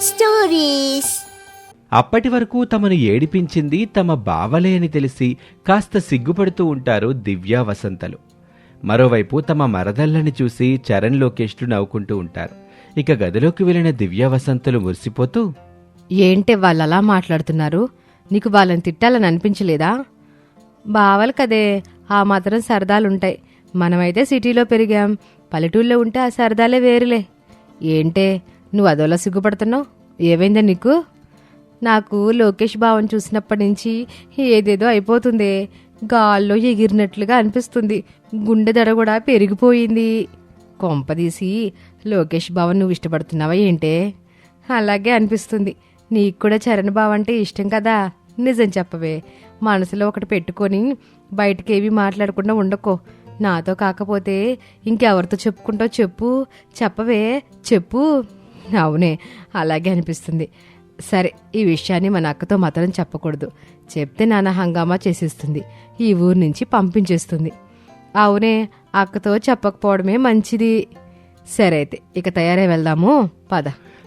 Stories అప్పటి వరకు తమను ఏడిపించింది తమ బావలే అని తెలిసి కాస్త సిగ్గుపడుతూ ఉంటారు దివ్య వసంతలు. మరోవైపు తమ మరదళ్ళని చూసి చరణ్ లోకేష్లు నవ్వుకుంటూ ఉంటారు. ఇక గదిలోకి వెళ్ళిన దివ్య వసంతలు మురిసిపోతూ ఏంటే వాళ్ళు అలా మాట్లాడుతున్నారు? నీకు వాళ్ళని తిట్టాలని అనిపించలేదా? బావలు కదే ఆ మాత్రం సరదాలుంటాయి. మనమైతే సిటీలో పెరిగాం. పల్లెటూళ్ళలో ఉంటే ఆ సరదాలే వేరులే. ఏంటే? నువ్వు అదోలా సిగ్గుపడుతున్నావు? ఏమైందా నీకు? నాకు లోకేష్ భావం చూసినప్పటి నుంచి ఏదేదో అయిపోతుంది. గాల్లో ఎగిరినట్లుగా అనిపిస్తుంది. గుండె దడ కూడా పెరిగిపోయింది. కొంపదీసి లోకేష్ బావన్ నువ్వు ఇష్టపడుతున్నావా ఏంటే? అలాగే అనిపిస్తుంది. నీకు కూడా చరణ్ బావ అంటే ఇష్టం కదా? నిజం చెప్పవే. మనసులో ఒకటి పెట్టుకొని బయటకి ఏవి మాట్లాడకుండా ఉండకో. నాతో కాకపోతే ఇంకెవరితో చెప్పుకుంటావు చెప్పు. చెప్పవే. చెప్పు. అవునే అలాగే అనిపిస్తుంది. సరే ఈ విషయాన్ని మన అక్కతో మాత్రం చెప్పకూడదు. చెప్తే నాన్న హంగామా చేసేస్తుంది. ఈ ఊరు నుంచి పంపించేస్తుంది. అవునే అక్కతో చెప్పకపోవడమే మంచిది. సరే అయితే ఇక తయారై వెళ్దాము. పద.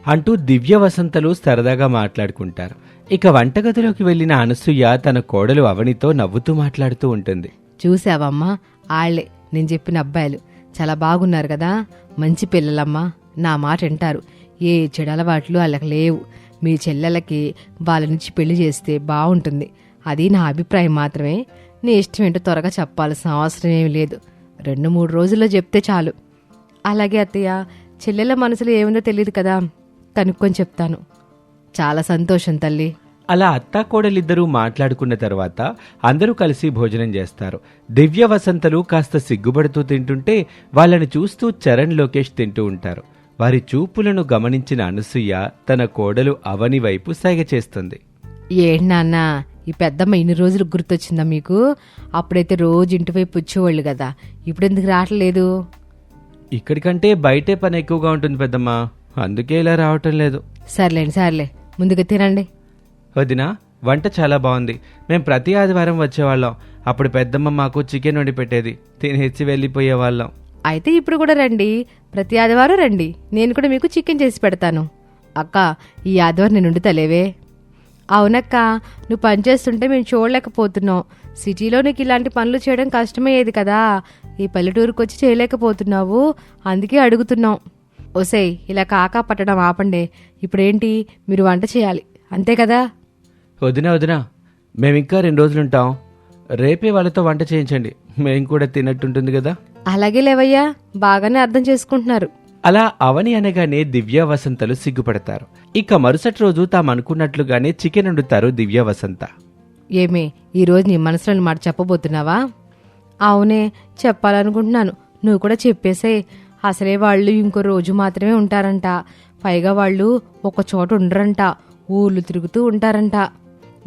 అంటూ దివ్య వసంతలు సరదాగా మాట్లాడుకుంటారు. ఇక వంటగదిలోకి వెళ్ళిన అనసూయ తన కోడలు అవనితో నవ్వుతూ మాట్లాడుతూ ఉంటుంది. చూసావమ్మా ఆళ్ళే నేను చెప్పిన అబ్బాయిలు. చాలా బాగున్నారు కదా. మంచి పిల్లలమ్మా నా మాట వింటారు. ఏ చెడలవాట్లు వాళ్ళకి లేవు మీ చెల్లెలకి వాళ్ళ నుంచి పెళ్ళి చేస్తే బాగుంటుంది అది నా అభిప్రాయం మాత్రమే. నీ ఇష్టం ఏంటో త్వరగా చెప్పాల్సిన అవసరం ఏమి లేదు. రెండు మూడు రోజుల్లో చెప్తే చాలు. అలాగే అత్తయ్య చెల్లెల మనసులో ఏముందో తెలియదు కదా. కనుక్కొని చెప్తాను. చాలా సంతోషం తల్లి. అలా అత్తా కోడలిద్దరూ మాట్లాడుకున్న తర్వాత అందరూ కలిసి భోజనం చేస్తారు. దివ్య వసంతలు కాస్త సిగ్గుపడుతూ తింటుంటే వాళ్ళని చూస్తూ చరణ్ లోకేష్ తింటూ ఉంటారు. వారి చూపులను గమనించిన అనసూయ తన కోడలు అవని వైపు సైగ చేస్తుంది. ఏంటి నాన్న ఈ పెద్దమ్మ ఇన్ని రోజులు గుర్తొచ్చిందా మీకు? అప్పుడైతే రోజు ఇంటి వైపు వచ్చేవాళ్ళు కదా. ఇప్పుడు ఎందుకు రావట్లేదు? ఇక్కడికంటే బయటే పని ఎక్కువగా ఉంటుంది పెద్దమ్మా. అందుకే ఇలా రావటం లేదు. సర్లేండి సర్లే. ముందుగా తినండి. వదినా వంట చాలా బాగుంది. మేం ప్రతి ఆదివారం వచ్చేవాళ్ళం. అప్పుడు పెద్దమ్మ మాకు చికెన్ వండి పెట్టేది. తినేసి వెళ్ళిపోయేవాళ్ళం. అయితే ఇప్పుడు కూడా రండి. ప్రతి ఆదివారం రండి. నేను కూడా మీకు చికెన్ చేసి పెడతాను. అక్క ఈ ఆదివారం నేను వండుతలేవే. అవునక్క నువ్వు పని చేస్తుంటే మేము చూడలేకపోతున్నాం. సిటీలో నీకు ఇలాంటి పనులు చేయడం కష్టమయ్యేది కదా. ఈ పల్లెటూరుకు వచ్చి చేయలేకపోతున్నావు. అందుకే అడుగుతున్నాం. ఒసే ఇలా కాకా పట్టడం ఆపండే. ఇప్పుడేంటి? మీరు వంట చేయాలి. అంతే కదా? వదినా వదినా మేమింకా రెండు రోజులుంటాం. రేపే వాళ్ళతో వంట చేయించండి. మేము కూడా తిన్నట్టుంటుంది కదా. అలాగే లేవయ్యా బాగానే అర్థం చేసుకుంటున్నారు. అలా అవని అనగానే దివ్య వసంతలు సిగ్గుపడతారు. ఇక మరుసటి రోజు తాము అనుకున్నట్లుగానే చికెన్ వండుతారు దివ్య వసంత ఏమే ఈరోజు నీ మనసులోని మాట చెప్పబోతున్నావా? అవునే చెప్పాలనుకుంటున్నాను. నువ్వు కూడా చెప్పేసే అసలే వాళ్ళు ఇంకో రోజు మాత్రమే ఉంటారంట. పైగా వాళ్ళు ఒక చోట ఉండరంట. ఊర్లు తిరుగుతూ ఉంటారంట.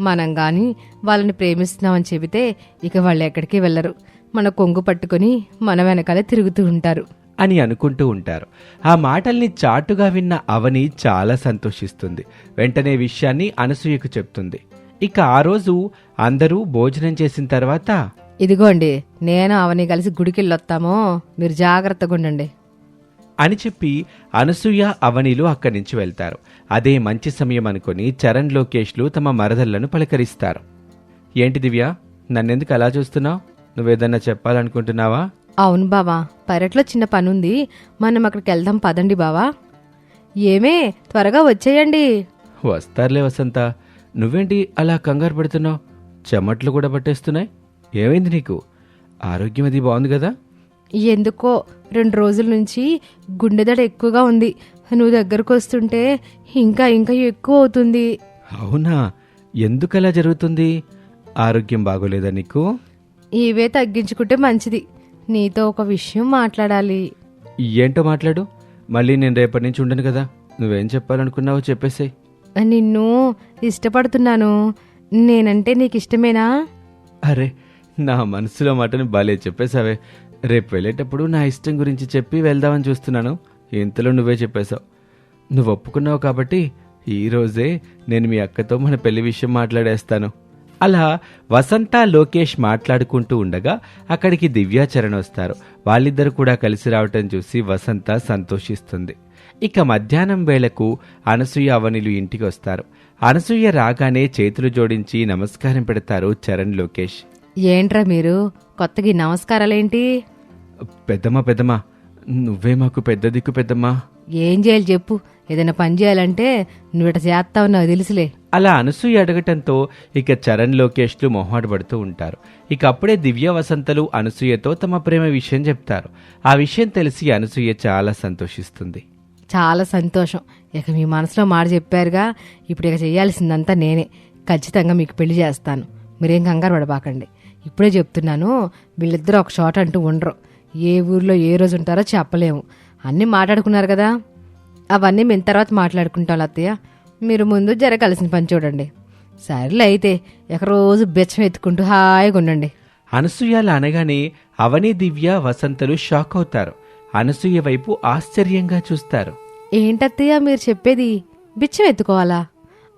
మనం గాని వాళ్ళని ప్రేమిస్తున్నామని చెబితే ఇక వాళ్ళు ఎక్కడికి వెళ్ళరు. మన కొంగు పట్టుకొని మన వెనకాలే తిరుగుతూ ఉంటారు. అని అనుకుంటూ ఉంటారు. ఆ మాటల్ని చాటుగా విన్న అవని చాలా సంతోషిస్తుంది. వెంటనే విషయాన్ని అనసూయకు చెప్తుంది. ఇక ఆ రోజు అందరూ భోజనం చేసిన తర్వాత ఇదిగోండి నేను అవని కలిసి గుడికెళ్ళొస్తామో. మీరు జాగ్రత్తగా ఉండండి. అని చెప్పి అనసూయ అవనిలు అక్కడి నుంచి వెళ్తారు. అదే మంచి సమయం అనుకుని చరణ్ లోకేష్లు తమ మరదళ్ళను పలకరిస్తారు. ఏంటి దివ్య నన్నెందుకు అలా చూస్తున్నావు? నువ్వేదన్నా చెప్పాలనుకుంటున్నావా? అవును బావా పెరట్లో చిన్న పనుంది. మనం అక్కడికి వెళ్దాం పదండి బావా. ఏమే త్వరగా వచ్చేయండి. వస్తారులే వసంత. నువ్వేంటి అలా కంగారు పడుతున్నావు? చెమట్లు కూడా పట్టేస్తున్నాయి. ఏమైంది నీకు? ఆరోగ్యం అది బాగుంది కదా? ఎందుకో రెండు రోజుల నుంచి గుండెదడ ఎక్కువగా ఉంది. నువ్వు దగ్గరకు వస్తుంటే ఇంకా ఇంకా ఎక్కువ అవుతుంది. అవునా? ఎందుకలా జరుగుతుంది? ఆరోగ్యం బాగోలేదా నీకు? ఇవే తగ్గించుకుంటే మంచిది. నీతో ఒక విషయం మాట్లాడాలి. ఏంటో మాట్లాడు. మళ్ళీ నేను రేపటి నుంచి ఉండను కదా. నువ్వేం చెప్పాలనుకున్నావో చెప్పేసేయ్. నిన్ను ఇష్టపడుతున్నాను. నేనంటే నీకు ఇష్టమేనా అరే నా మనసులో మాటని బాలే చెప్పేశావే. రేపు వెళ్ళేటప్పుడు నా ఇష్టం గురించి చెప్పి వెళ్దామని చూస్తున్నాను. ఇంతలో నువ్వే చెప్పేశావు. నువ్వు ఒప్పుకున్నావు కాబట్టి ఈ రోజే నేను మీ అక్కతో మన పెళ్ళి విషయం మాట్లాడేస్తాను. అలా వసంత లోకేష్ మాట్లాడుకుంటూ ఉండగా అక్కడికి దివ్యాచరణ్ వస్తారు. వాళ్ళిద్దరు కూడా కలిసి రావటం చూసి వసంత సంతోషిస్తుంది. ఇక మధ్యాహ్నం వేళకు అనసూయ అవనిలు ఇంటికి వస్తారు. అనసూయ రాగానే చేతులు జోడించి నమస్కారం పెడతారు చరణ్ లోకేష్. ఏంట్రా మీరు? కొత్తగా నమస్కారాలేంటి? పెద్దమ్మ పెద్దమ్మ నువ్వే మాకు పెద్ద దిక్కు పెద్దమ్మా. ఏం చేయాలి చెప్పు. ఏదైనా పని చేయాలంటే నువ్వు ఇట చేస్తావు నాకు తెలుసులే. అలా అనసూయ అడగటంతో ఇక చరణ్ లోకేష్లు మొహమాటపడుతూ ఉంటారు. ఇక అప్పుడే దివ్య వసంతలు అనసూయతో తమ ప్రేమ విషయం చెప్తారు. ఆ విషయం తెలిసి అనసూయ చాలా సంతోషిస్తుంది. చాలా సంతోషం. ఇక మీ మనసులో మాట చెప్పారుగా ఇప్పుడు ఇక చేయాల్సిందంతా నేనే. ఖచ్చితంగా మీకు పెళ్ళి చేస్తాను. మీరేం కంగారు పడబాకండి. ఇప్పుడే చెప్తున్నాను వీళ్ళిద్దరూ ఒక చోట అంటూ ఉండరు. ఏ ఊర్లో ఏ రోజు ఉంటారో చెప్పలేము. అన్నీ మాట్లాడుకున్నారు కదా? అవన్నీ మేము తర్వాత మాట్లాడుకుంటాం అత్తయ్య మీరు ముందు జర కలిసిన పని చూడండి. సరేలే అయితే ఇక రోజు బెచ్చం ఎత్తుకుంటూ హాయిగా ఉండండి. అనసూయలు అనగానే అవని దివ్య వసంతలు షాక్ అవుతారు. అనసూయ వైపు ఆశ్చర్యంగా చూస్తారు. ఏంటత్తయ్య మీరు చెప్పేది? బిచ్చం ఎత్తుకోవాలా?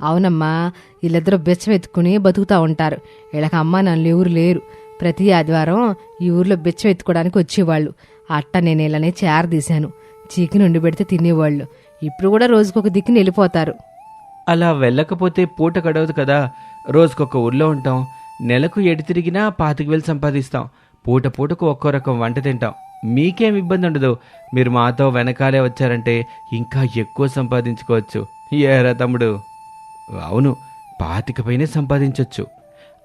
అవునమ్మా వీళ్ళిద్దరూ బిచ్చం ఎత్తుకుని బతుకుతా ఉంటారు. వీళ్ళకి అమ్మ నన్ను ఎవరు లేరు. ప్రతి ఆదివారం ఈ ఊర్లో బిచ్చం ఎత్తుకోవడానికి వచ్చేవాళ్ళు. అట్ట నేను ఇలానే చేరదీశాను. చీకి నుండి పెడితే తినేవాళ్ళు. ఇప్పుడు కూడా రోజుకొక దిక్కుని వెళ్ళిపోతారు. అలా వెళ్ళకపోతే పూట గడవదు కదా. రోజుకొక ఊర్లో ఉంటాం. నెలకు ఎడి తిరిగినా పాతిక వేలు సంపాదిస్తాం. పూట పూటకు ఒక్కో రకం వంట తింటాం. మీకేం ఇబ్బంది ఉండదు. మీరు మాతో వెనకాలే వచ్చారంటే ఇంకా ఎక్కువ సంపాదించుకోవచ్చు. ఏరా తమ్ముడు. అవును పాతిక పైనే సంపాదించవచ్చు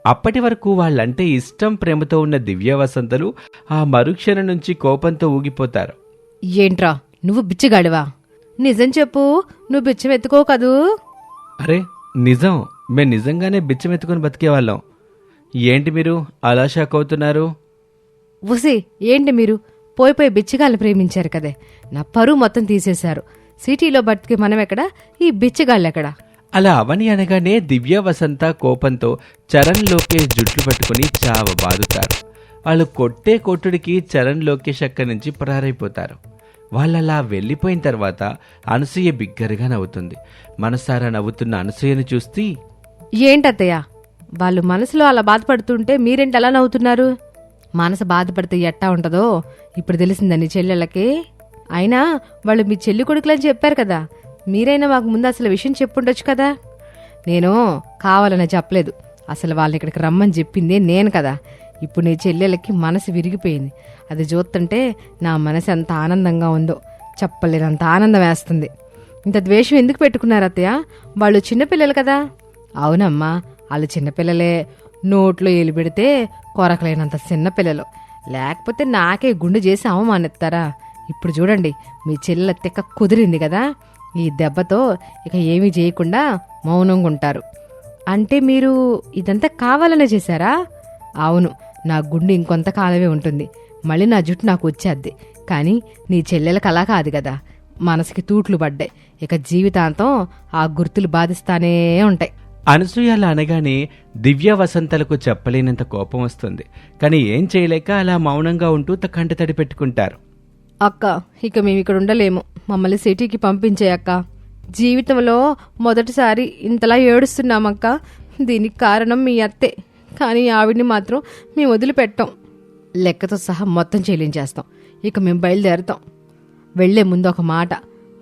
అప్పటి వరకు వాళ్ళంటే ఇష్టం ప్రేమతో ఉన్న దివ్య వసంతలు ఆ మరుక్షణం నుంచి కోపంతో ఊగిపోతారు. ఏంట్రా నువ్వు బిచ్చగాడివా? నిజం చెప్పు నువ్వు బిచ్చం ఎత్తుకో కదూ? అరే నిజం. మేము నిజంగానే బిచ్చం ఎత్తుకొని బతికేవాళ్ళం. ఏంటి మీరు అలా షాక్ అవుతున్నారు? ఉసి ఏంటి మీరు? పోయి పోయి బిచ్చగాళ్ళు ప్రేమించారు కదే. నా పరువు మొత్తం తీసేశారు. సిటీలో బతికి మనం ఎక్కడ ఈ బిచ్చగాళ్ళు ఎక్కడ అలా అవని అనగానే దివ్య వసంత కోపంతో చరణ్ లోకేష్ జుట్లు పట్టుకుని చావ బాదుతారు. వాళ్ళు కొట్టే కొట్టుడికి చరణ్ లోకేష్ అక్కడి నుంచి పరారైపోతారు. వాళ్ళలా వెళ్ళిపోయిన తర్వాత అనసూయ బిగ్గరగా నవ్వుతుంది. మనసారా నవ్వుతున్న అనసూయను చూస్తే ఏంటత్తయ్య? వాళ్ళు మనసులో అలా బాధపడుతుంటే మీరేంటి అలా నవ్వుతున్నారు? మనసు బాధపడితే ఎట్టా ఉంటుందో? ఇప్పుడు తెలిసిందని చెల్లెళ్ళకి? అయినా వాళ్ళు మీ చెల్లి కొడుకులని చెప్పారు కదా. మీరైనా మాకు ముందు అసలు విషయం చెప్పుండొచ్చు కదా? నేను కావాలని చెప్పలేదు. అసలు వాళ్ళని ఇక్కడికి రమ్మని చెప్పింది నేను కదా. ఇప్పుడు నీ చెల్లెలకి మనసు విరిగిపోయింది. అది చూస్తుంటే నా మనసు ఎంత ఆనందంగా ఉందో. చెప్పలేనంత ఆనందం వేస్తుంది. ఇంత ద్వేషం ఎందుకు పెట్టుకున్నారు అత్తయ్య? వాళ్ళు చిన్నపిల్లలు కదా. అవునమ్మా వాళ్ళు చిన్నపిల్లలే. నోట్లో ఎలిబెడితే కొరకలేనంత చిన్నపిల్లలు లేకపోతే నాకే గుండు చేసి అవమానిస్తారా ఇప్పుడు చూడండి మీ చెల్లెల తిక్క కుదిరింది కదా. ఈ దెబ్బతో ఇక ఏమీ చేయకుండా మౌనంగా ఉంటారు. అంటే మీరు ఇదంతా కావాలనే చేశారా? అవును నా గుండె ఇంకొంతకాలమే ఉంటుంది. మళ్ళీ నా జుట్టు నాకు వచ్చేద్ది. కానీ నీ చెల్లెలకు అలా కాదు కదా. మనసుకి తూట్లు పడ్డాయి. ఇక జీవితాంతం ఆ గుర్తులు బాధిస్తానే ఉంటాయి. అనసూయలా అనగానే దివ్య వసంతలకు చెప్పలేనంత కోపం వస్తుంది. కానీ ఏం చేయలేక అలా మౌనంగా ఉంటూ త- కంటతడి పెట్టుకుంటారు. అక్క ఇక మేము ఇక్కడ ఉండలేము. మమ్మల్ని సిటీకి పంపించే అక్క. జీవితంలో మొదటిసారి ఇంతలా ఏడుస్తున్నామక్క. దీనికి కారణం మీ అత్తే. కానీ ఆవిడ్ని మాత్రం మేము వదిలిపెట్టాం. లెక్కతో సహా మొత్తం చెల్లించేస్తాం. ఇక మేము బయలుదేరుతాం. వెళ్ళే ముందు ఒక మాట.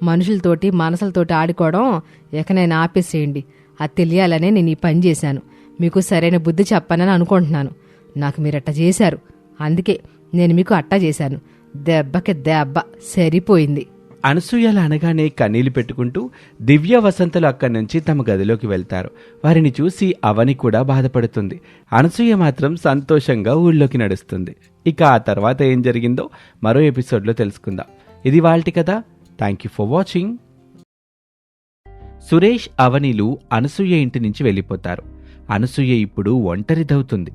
మనుషులతోటి మనసులతోటి ఆడుకోవడం ఎకనైనా ఆపేసేయండి. అది తెలియాలనే నేను ఈ పని చేశాను. మీకు సరైన బుద్ధి చెప్పనని అనుకుంటున్నాను. నాకు మీరు అట్టా చేశారు. అందుకే నేను మీకు అట్టా చేశాను. దెబ్బకి దెబ్బ సరిపోయింది. అనసూయలు అనగానే కన్నీళ్ళు పెట్టుకుంటూ దివ్య వసంతలు అక్కడి నుంచి తమ గదిలోకి వెళ్తారు. వారిని చూసి అవని కూడా బాధపడుతుంది. అనసూయ మాత్రం సంతోషంగా ఊళ్ళోకి నడుస్తుంది. ఇక ఆ తర్వాత ఏం జరిగిందో మరో ఎపిసోడ్లో తెలుసుకుందాం. ఇది వాళ్ళటి కదా thank you for watching Suresh అవనిలు Anasuya ఇంటి నుంచి వెళ్ళిపోతారు. అనసూయ ఇప్పుడు ఒంటరిదవుతుంది.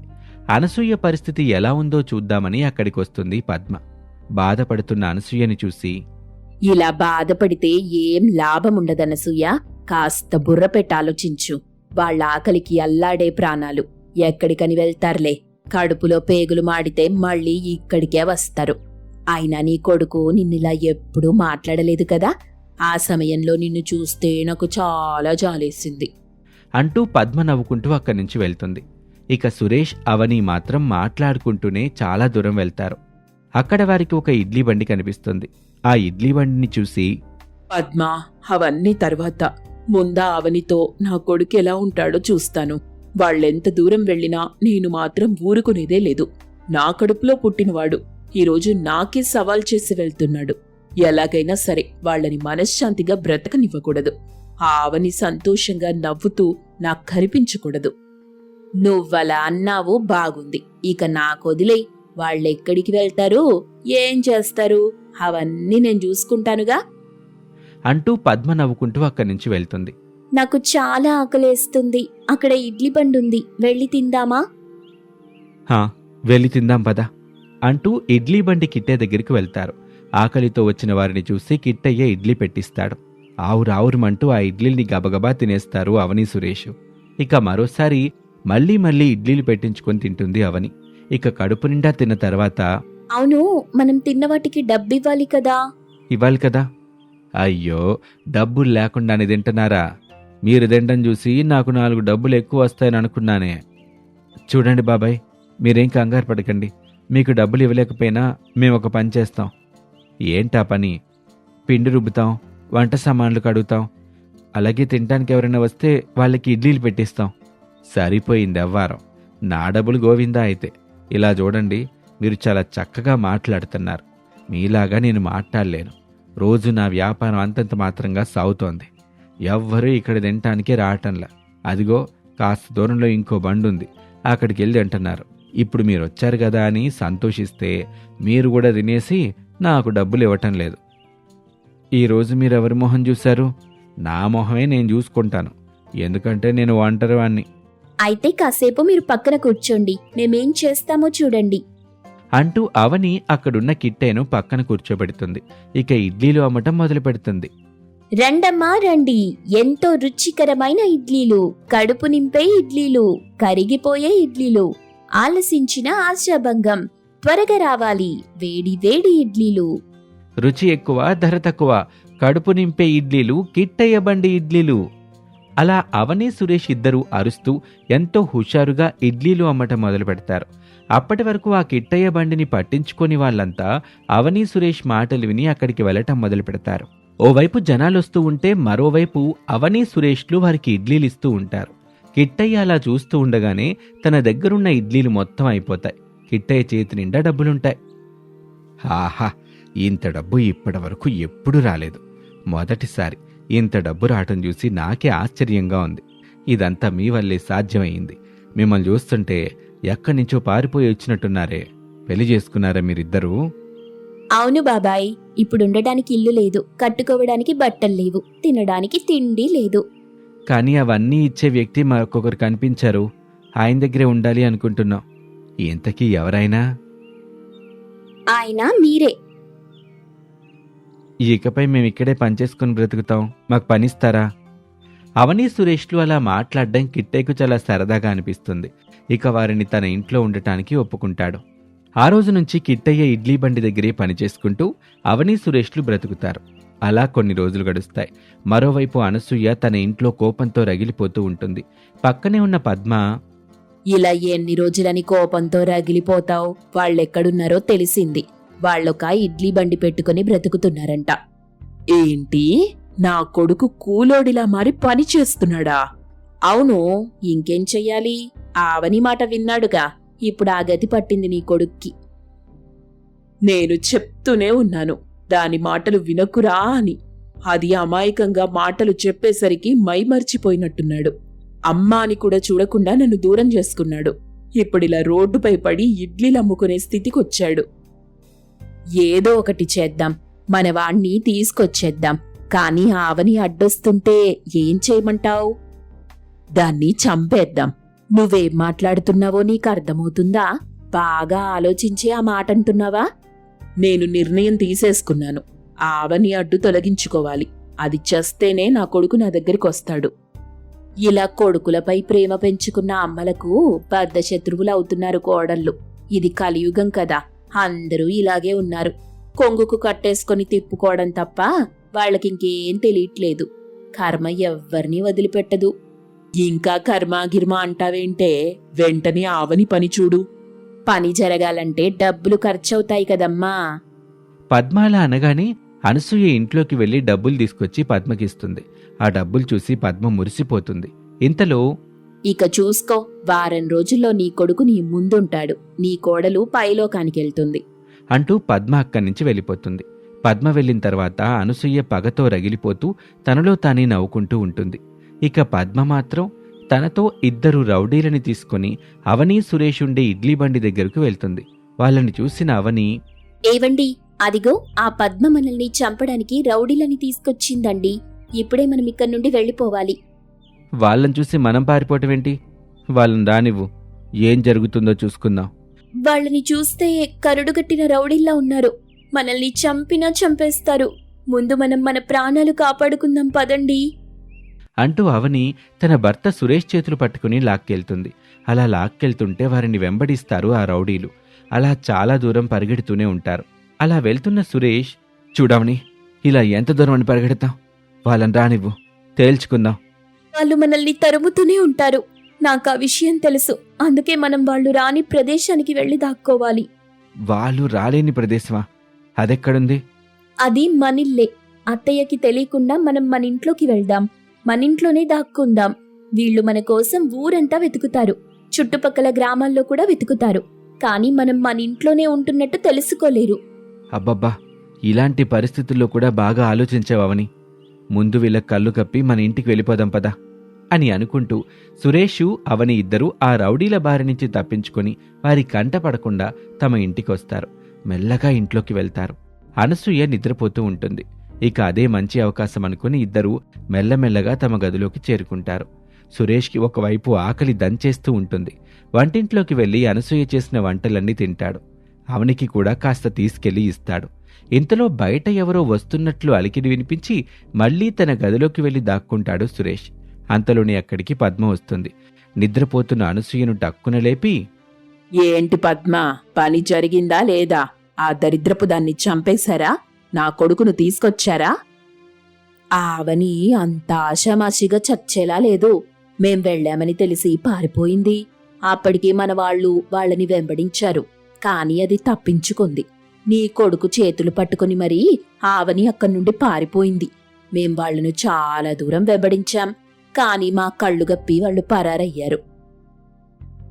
అనసూయ పరిస్థితి ఎలా ఉందో చూద్దామని అక్కడికి వస్తుంది పద్మ. బాధపడుతున్న అనసూయని చూసి ఇలా బాధపడితే ఏం లాభముండదనసూయ కాస్త బుర్ర పెట్టాలోచించు వాళ్ళ ఆకలికి అల్లాడే ప్రాణాలు. ఎక్కడికని వెళ్తారులే. కడుపులో పేగులు మాడితే మళ్ళీ ఇక్కడికే వస్తారు. అయినా నీ కొడుకు నిన్నులా ఎప్పుడూ మాట్లాడలేదు కదా? ఆ సమయంలో నిన్ను చూస్తే నాకు చాలా జాలేసింది. అంటూ పద్మ నవ్వుకుంటూ అక్కడి నుంచి వెళ్తుంది. ఇక సురేష్ అవని మాత్రం మాట్లాడుకుంటూనే చాలా దూరం వెళ్తారు. అక్కడ వారికి ఒక ఇడ్లీ బండి కనిపిస్తుంది. ఆ ఇడ్లీ బండిని చూసి పద్మ అవన్నీ తర్వాత. ముందా అవనితో నా కొడుకు ఎలా ఉంటాడో చూస్తాను. వాళ్ళెంత దూరం వెళ్ళినా నేను మాత్రం ఊరుకునేదే లేదు. నా కడుపులో పుట్టినవాడు. ఈరోజు నాకే సవాల్ చేసి వెళ్తున్నాడు. ఎలాగైనా సరే వాళ్ళని మనశ్శాంతిగా బ్రతకనివ్వకూడదు. ఆ అవని సంతోషంగా నవ్వుతూ నాకు కనిపించకూడదు. నువ్వలా అన్నావు బాగుంది. ఇక నాకొదిలే వాళ్ళెక్కడికి వెళ్తారు? ఏం చేస్తారు? అవన్నీ నేను చూసుకుంటానుగా? అంటూ పద్మ నవ్వుకుంటూ అక్కడి నుంచి వెళ్తుంది. నాకు చాలా ఆకలేస్తుంది. అక్కడ ఇడ్లీ బండి ఉంది వెళ్ళి తిందామా? హా వెళ్ళి తిందాం పదా అంటూ ఇడ్లీ బండి కిట్టే దగ్గరికి వెళ్తారు. ఆకలితో వచ్చిన వారిని చూసి కిట్టయ్య ఇడ్లీ పెట్టిస్తాడు. ఆవురావురమంటూ ఆ ఇడ్లీని గబగబా తినేస్తారు అవని సురేష్. ఇక మరోసారి మళ్ళీ మళ్ళీ ఇడ్లీలు పెట్టించుకొని తింటుంది అవని. ఇక కడుపు నిండా తిన్న తర్వాత అవును మనం తిన్న వాటికి డబ్బు ఇవ్వాలి కదా? ఇవ్వాలి కదా? అయ్యో డబ్బులు లేకుండానే తింటున్నారా? మీరు తినడం చూసి నాకు నాలుగు డబ్బులు ఎక్కువ వస్తాయని అనుకున్నానే. చూడండి బాబాయ్ మీరేం కంగారు పడకండి. మీకు డబ్బులు ఇవ్వలేకపోయినా మేము ఒక పని చేస్తాం. ఏంటా పని? పిండి రుబ్బుతాం వంట సామాన్లు కడుగుతాం. అలాగే తినడానికి ఎవరైనా వస్తే వాళ్ళకి ఇడ్లీలు పెట్టిస్తాం. సరిపోయింది అవ్వారం. నా డబ్బులు గోవిందా అయితే? ఇలా చూడండి మీరు చాలా చక్కగా మాట్లాడుతున్నారు. మీలాగా నేను మాట్లాడలేను. రోజు నా వ్యాపారం అంతంత మాత్రంగా సాగుతోంది. ఎవ్వరూ ఇక్కడ తినటానికే రావటంలా. అదిగో కాస్త దూరంలో ఇంకో బండి ఉంది. అక్కడికి వెళ్ళి అంటున్నారు. ఇప్పుడు మీరు వచ్చారు కదా అని సంతోషిస్తే మీరు కూడా తినేసి నాకు డబ్బులు ఇవ్వటం లేదు. ఈరోజు మీరు ఎవరి మొహం చూశారు? నా మొహమే నేను చూసుకుంటాను. ఎందుకంటే నేను ఒంటరి వాణ్ణి అయితే కాసేపు మీరు పక్కన కూర్చోండి. మేమేం చేస్తామో చూడండి. అంటూ అవని అక్కడున్న కిట్టేను పక్కన కూర్చోబెడుతుంది. ఇక ఇడ్లీలు అమ్మటం మొదలు పెడుతుంది రండమ్మా రండి. ఎంతో రుచికరమైన ఇడ్లీలు. కడుపు నింపే ఇడ్లీలు. కరిగిపోయే ఇడ్లీలు. ఆలసించిన ఆశాభంగం. త్వరగా రావాలి. వేడి వేడి ఇడ్లీలు. రుచి ఎక్కువ ధర తక్కువ. కడుపు నింపే ఇడ్లీలు కిట్టయ్య బండి ఇడ్లీలు. అలా అవని సురేష్ ఇద్దరూ అరుస్తూ ఎంతో హుషారుగా ఇడ్లీలు అమ్మటం మొదలు పెడతారు అప్పటి వరకు ఆ కిట్టయ్య బండిని పట్టించుకొని వాళ్ళంతా అవని సురేష్ మాటలు విని అక్కడికి వెళ్ళటం మొదలు పెడతారు. ఓవైపు జనాలొస్తూ ఉంటే మరోవైపు అవని సురేష్లు వారికి ఇడ్లీలు ఇస్తూ ఉంటారు. కిట్టయ్య అలా చూస్తూ ఉండగానే తన దగ్గరున్న ఇడ్లీలు మొత్తం అయిపోతాయి. కిట్టయ్య చేతి నిండా డబ్బులుంటాయి. ఆహా! ఇంత డబ్బు ఇప్పటి వరకు ఎప్పుడు రాలేదు. మొదటిసారి ఇంత డబ్బు రావటం చూసి నాకే ఆశ్చర్యంగా ఉంది. ఇదంతా మీ వల్లే సాధ్యమైంది. మిమ్మల్ని చూస్తుంటే ఎక్కడి నుంచో పారిపోయి వచ్చినట్టున్నారే. పెళ్ళి చేసుకున్నారా మీరిద్దరూ? అవును బాబాయ్ ఇప్పుడు ఉండడానికి ఇల్లు లేదు. కట్టుకోవడానికి బట్టలు లేవు. తినడానికి తిండి లేదు. కానీ అవన్నీ ఇచ్చే వ్యక్తి మరొకరు కనిపించారు. ఆయన దగ్గరే ఉండాలి అనుకుంటున్నాం. ఇంతకీ ఎవరైనా? ఆయన మీరే. ఇకపై మేము ఇక్కడే పనిచేసుకుని బ్రతుకుతాం. మాకు పనిస్తారా? అవని సురేష్లు అలా మాట్లాడడం కిట్టేకు చాలా సరదాగా అనిపిస్తుంది. ఇక వారిని తన ఇంట్లో ఉండటానికి ఒప్పుకుంటాడు. ఆ రోజు నుంచి కిట్టయ్య ఇడ్లీ బండి దగ్గరే పనిచేసుకుంటూ అవని సురేష్లు బ్రతుకుతారు. అలా కొన్ని రోజులు గడుస్తాయి. మరోవైపు అనసూయ తన ఇంట్లో కోపంతో రగిలిపోతూ ఉంటుంది. పక్కనే ఉన్న పద్మ ఇలా ఎన్ని రోజులని కోపంతో రగిలిపోతావు? వాళ్ళెక్కడున్నారో తెలిసింది. వాళ్ళొక ఇడ్లీ బండి పెట్టుకుని బ్రతుకుతున్నారంట. ఏంటి? నా కొడుకు కూలోడిలా మారి పని చేస్తున్నాడా? అవును ఇంకేం చెయ్యాలి? ఆవని మాట విన్నాడుగా. ఇప్పుడు ఆ గతి పట్టింది నీ కొడుక్కి. నేను చెప్తూనే ఉన్నాను దాని మాటలు వినకురా అని. అది అమాయకంగా మాటలు చెప్పేసరికి మైమర్చిపోయినట్టున్నాడు అమ్మా అని కూడా చూడకుండా నన్ను దూరం చేసుకున్నాడు. ఇప్పుడిలా రోడ్డుపై పడి ఇడ్లీలు అమ్ముకునే స్థితికొచ్చాడు. ఏదో ఒకటి చేద్దాం మన వాణ్ణి తీసుకొచ్చేద్దాం. కానీ ఆవని అడ్డొస్తుంటే ఏం చేయమంటావు? దాన్ని చంపేద్దాం. నువ్వేం మాట్లాడుతున్నావో నీకు అర్థమవుతుందా? బాగా ఆలోచించి ఆ మాట అంటున్నావా నేను నిర్ణయం తీసేసుకున్నాను. ఆవని అడ్డు తొలగించుకోవాలి. అది చేస్తేనే నా కొడుకు నా దగ్గరికి వస్తాడు ఇలా కొడుకులపై ప్రేమ పెంచుకున్న అమ్మలకు పెద్ద శత్రువులు అవుతున్నారు కోడళ్ళు. ఇది కలియుగం కదా. అందరూ ఇలాగే ఉన్నారు. కొంగుకు కట్టేసుకొని తిప్పుకోవడం తప్ప వాళ్ళకింకేం తెలియట్లేదు. కర్మ ఎవ్వరినీ వదిలిపెట్టదు. ఇంకా కర్మ గిర్మ అంటావేంటే వెంటనే ఆవని పని చూడు. పని జరగాలంటే డబ్బులు ఖర్చవుతాయి కదమ్మా. పద్మాల అనగానే అనసూయ ఇంట్లోకి వెళ్ళి డబ్బులు తీసుకొచ్చి పద్మకిస్తుంది. ఆ డబ్బులు చూసి పద్మ మురిసిపోతుంది. ఇంతలో ఇక చూసుకో వారం రోజుల్లో నీ కొడుకు నీ ముందుంటాడు. నీ కోడలు పైలోకానికి వెళ్తుంది అంటూ పద్మ అక్కడి నుంచి వెళ్ళిపోతుంది. పద్మ వెళ్ళిన తర్వాత అనసూయ పగతో రగిలిపోతూ తనలో తానే నవ్వుకుంటూ ఉంటుంది. ఇక పద్మ మాత్రం తనతో ఇద్దరు రౌడీలని తీసుకొని అవని సురేష్ ఉండే ఇడ్లీ బండి దగ్గరకు వెళ్తుంది. వాళ్ళని చూసిన అవని ఏవండి? అదిగో ఆ పద్మ మనల్ని చంపడానికి రౌడీలని తీసుకొచ్చిందండి. ఇప్పుడే మనం ఇక్కడి నుండి వెళ్ళిపోవాలి. వాళ్ళని చూసి మనం పారిపోవటం ఏంటి? వాళ్ళని రానివ్వు. ఏం జరుగుతుందో చూసుకుందాం. వాళ్ళని చూస్తే కరుడుగట్టిన రౌడీల్లా ఉన్నారు. మనల్ని చంపినా చంపేస్తారు. ముందు మనం మన ప్రాణాలు కాపాడుకుందాం పదండి. అంటూ అవని తన భర్త సురేష్ చేతులు పట్టుకుని లాక్కెళ్తుంది. అలా లాక్కెళ్తుంటే వారిని వెంబడిస్తారు ఆ రౌడీలు. అలా చాలా దూరం పరిగెడుతూనే ఉంటారు. అలా వెళ్తున్న సురేష్ చూడవని ఇలా ఎంత దూరం అని పరిగెడతాం? వాళ్ళని రానివ్వు. తేల్చుకుందాం. వాళ్ళు మనల్ని తరుముతూనే ఉంటారు. నాకు ఆ విషయం తెలుసు. అందుకే మనం వాళ్ళు రాని ప్రదేశానికి వెళ్ళి దాక్కోవాలి. వాళ్ళు రాలేని ప్రదేశమా? అదెక్కడుంది? అది మనిల్లే. అత్తయ్యకి తెలియకుండా మనం మన ఇంట్లోకి వెళ్దాం. మన ఇంట్లోనే దాక్కుందాం. వీళ్ళు మన కోసం ఊరంతా వెతుకుతారు. చుట్టుపక్కల గ్రామాల్లో కూడా వెతుకుతారు. కానీ మనం మన ఇంట్లోనే ఉంటున్నట్టు తెలుసుకోలేరు. అబ్బబ్బా ఇలాంటి పరిస్థితుల్లో కూడా బాగా ఆలోచించావని ముందు వీళ్ళ కళ్ళు కప్పి మన ఇంటికి వెళ్ళిపోదాం పదా అని అనుకుంటూ సురేషు అవని ఇద్దరూ ఆ రౌడీల బారి నుంచి తప్పించుకొని వారి కంట పడకుండా తమ ఇంటికొస్తారు. మెల్లగా ఇంట్లోకి వెళ్తారు. అనసూయ నిద్రపోతూ ఉంటుంది. ఇక అదే మంచి అవకాశం అనుకుని ఇద్దరూ మెల్లమెల్లగా తమ గదిలోకి చేరుకుంటారు. సురేష్కి ఒకవైపు ఆకలి దంచేస్తూ ఉంటుంది. వంటింట్లోకి వెళ్ళి అనసూయ చేసిన వంటలన్నీ తింటాడు. అవనికి కూడా కాస్త తీసుకెళ్ళి ఇస్తాడు. ఇంతలో బయట ఎవరో వస్తున్నట్లు అలికిడి వినిపించి మళ్ళీ తన గదిలోకి వెళ్ళి దాక్కుంటాడు సురేష్. అంతలోనే అక్కడికి పద్మ వస్తుంది. నిద్రపోతున్న అనసూయను టక్కున లేపి ఏంటి పద్మ? పని జరిగిందా లేదా? ఆ దరిద్రపు దాన్ని చంపేశారా? నా కొడుకును తీసుకొచ్చారా? ఆవని అంత ఆషామాషిగా చచ్చేలా లేదు. మేం వెళ్ళామని తెలిసి పారిపోయింది. అప్పటికి మన వాళ్ళు వాళ్ళని వెంబడించారు. కానీ అది తప్పించుకుంది. నీ కొడుకు చేతులు పట్టుకుని మరీ ఆవని అక్కడి నుండి పారిపోయింది. మేం వాళ్ళను చాలా దూరం వెంబడించాం. కానీ మా కళ్ళు గప్పి వాళ్ళు పరారయ్యారు.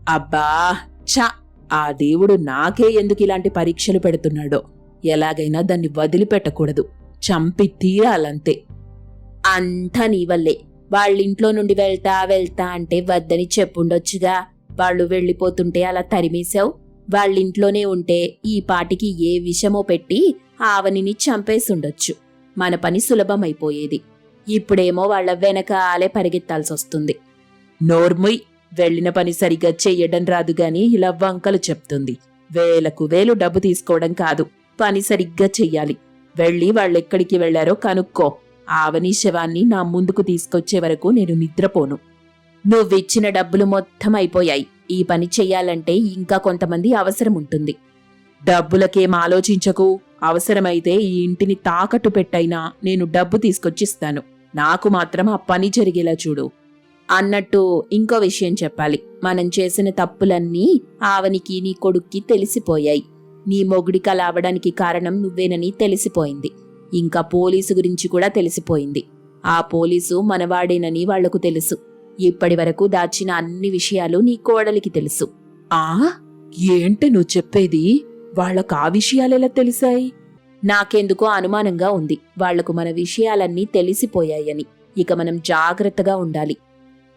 అబ్బా! చ ఆ దేవుడు నాకే ఎందుకు ఇలాంటి పరీక్షలు పెడుతున్నాడో? ఎలాగైనా దాన్ని వదిలిపెట్టకూడదు. చంపి తీరాలంతే. అంతా నీ వల్లే. వాళ్ళింట్లో నుండి వెళ్తా వెళ్తా అంటే వద్దని చెప్పుండొచ్చుగా. వాళ్ళు వెళ్ళిపోతుంటే అలా తరిమేశావు? వాళ్ళింట్లోనే ఉంటే ఈ పాటికి ఏ విషమో పెట్టి ఆవనిని చంపేసుండొచ్చు. మన పని సులభమైపోయేది. ఇప్పుడేమో వాళ్ళ వెనకాలే పరిగెత్తాల్సొస్తుంది. నోర్ముయ్! వెళ్ళిన పని సరిగా చెయ్యడం రాదు గాని ఇలా వంకలు చెప్తుంది. వేలకు వేలు డబ్బు తీసుకోవడం కాదు పని సరిగ్గా చెయ్యాలి. వెళ్ళి వాళ్ళెక్కడికి వెళ్ళారో కనుక్కో. ఆవని శవాన్ని నా ముందుకు తీసుకొచ్చే వరకు నేను నిద్రపోను. నువ్విచ్చిన డబ్బులు మొత్తం అయిపోయాయి. ఈ పని చెయ్యాలంటే ఇంకా కొంతమంది అవసరం ఉంటుంది డబ్బులకేం ఆలోచించకు. అవసరమైతే ఈ ఇంటిని తాకట్టు పెట్టైనా నేను డబ్బు తీసుకొచ్చిస్తాను. నాకు మాత్రం ఆ పని జరిగేలా చూడు. అన్నట్టు ఇంకో విషయం చెప్పాలి. మనం చేసిన తప్పులన్నీ ఆవనికి నీ కొడుక్కి తెలిసిపోయాయి. నీ మొగుడికి అలా అవడానికి కారణం నువ్వేనని తెలిసిపోయింది. ఇంకా పోలీసు గురించి కూడా తెలిసిపోయింది. ఆ పోలీసు మనవాడేనని వాళ్ళకు తెలుసు. ఇప్పటి వరకు దాచిన అన్ని విషయాలు నీ కోడలికి తెలుసు. ఆ? ఏంటి నువ్వు చెప్పేది? వాళ్ళకు ఆ విషయాలెలా తెలిసాయి? నాకెందుకో అనుమానంగా ఉంది. వాళ్ళకు మన విషయాలన్నీ తెలిసిపోయాయని. ఇక మనం జాగ్రత్తగా ఉండాలి.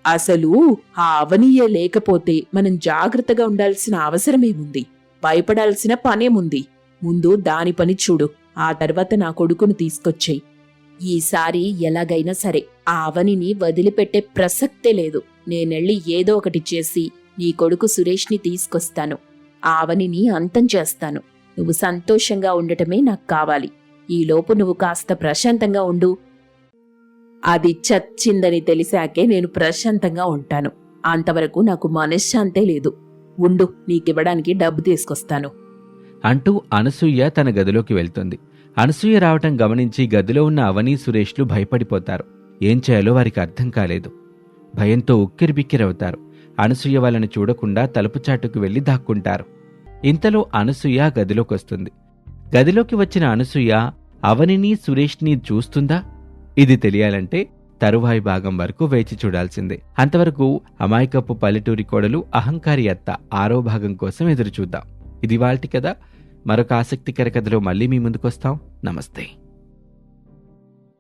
అసలు ఆ అవనీయే లేకపోతే మనం జాగ్రత్తగా ఉండాల్సిన అవసరమేముంది? భయపడాల్సిన పనేముంది? ముందు దాని పని చూడు. ఆ తర్వాత నా కొడుకును తీసుకొచ్చేయి. ఈసారి ఎలాగైనా సరే ఆ అవనిని వదిలిపెట్టే ప్రసక్తే లేదు. నేనెళ్ళి ఏదో ఒకటి చేసి నీ కొడుకు సురేష్ని తీసుకొస్తాను. ఆ అవనిని అంతం చేస్తాను. నువ్వు సంతోషంగా ఉండటమే నాకు కావాలి. ఈలోపు నువ్వు కాస్త ప్రశాంతంగా ఉండు. అది చచ్చిందని తెలిసాకే నేను ప్రశాంతంగా ఉంటాను. అంతవరకు నాకు మనశ్శాంతే లేదు. ఉండు నీకివ్వడానికి డబ్బు తీసుకొస్తాను. అంటూ అనసూయ తన గదిలోకి వెళ్తుంది. అనసూయ రావటం గమనించి గదిలో ఉన్న అవని సురేష్లు భయపడిపోతారు. ఏం చేయాలో వారికి అర్థం కాలేదు. భయంతో ఉక్కిరిబిక్కిరవుతారు. అనసూయ వాళ్ళని చూడకుండా తలుపు చాటుకు వెళ్ళి దాక్కుంటారు. ఇంతలో అనసూయ గదిలోకొస్తుంది. గదిలోకి వచ్చిన అనసూయ అవనిని సురేష్ని చూస్తుందా? ఇది తెలియాలంటే తరువాయి భాగం వరకు వేచి చూడాల్సిందే. అంతవరకు అమాయకపు పల్లెటూరి కోడలు అహంకారి అత్త ఆరో భాగం కోసం ఎదురుచూద్దాం. ఇది వాల్టి కదా మరొక ఆసక్తికర కథలో మళ్ళీ మీ ముందుకొస్తాం. నమస్తే.